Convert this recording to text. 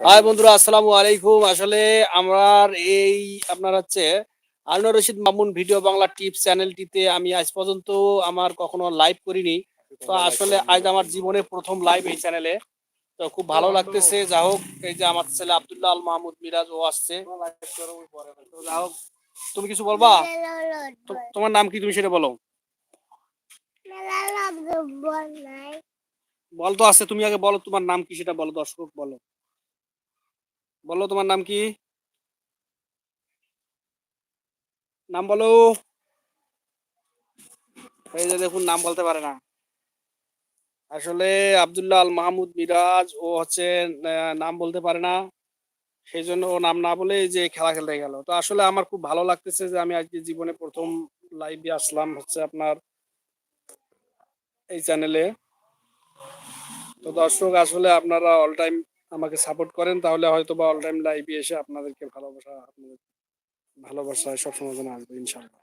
High বন্ধুরা আসসালামু আলাইকুম। আসলে আমার এই আপনার হচ্ছে রশিদ মামুন ভিডিও বাংলা টিপস চ্যানেলটিতে আমি আজ পর্যন্ত আমার কখনো লাইভ করিনি। তো আসলে আজ আমার জীবনে প্রথম লাইভ এই চ্যানেলে তো খুব ভালো লাগতেছে। যা হোক এই যে আমার ছেলে আব্দুল্লাহ আল মাহমুদ মিরাজ ও আসছে। যা হোক তুমি কিছু বলবা? তোমার নাম কি তুমি সেটা বলো। বল তো আছে। তুমি আগে বলো তোমার নাম কি সেটা বলো দর্শক বলো। বলো, তোমার নাম কি? নাম বলো। এই যে দেখুন, নাম বলতে পারে না। আসলে আব্দুল্লাহ আল মাহমুদ মিরাজ, ও হচ্ছে নাম বলতে পারে না। সেই জন্য ও নাম না বলে যে খেলা খেলতে গেল। তো আসলে আমার খুব ভালো লাগতেছে যে আমি আজকে জীবনে প্রথম লাইভে আসলাম হচ্ছে আপনার এই চ্যানেলে তো দর্শক, আসলে আপনারা অল টাইম আমাকে সাপোর্ট করেন, তাহলে হয়তো বা অল টাইম লাইভে এসে আপনাদেরকে ভালোবাসা, আপনাদের ভালোবাসা সবসময় যেন আসবে ইনশাল্লাহ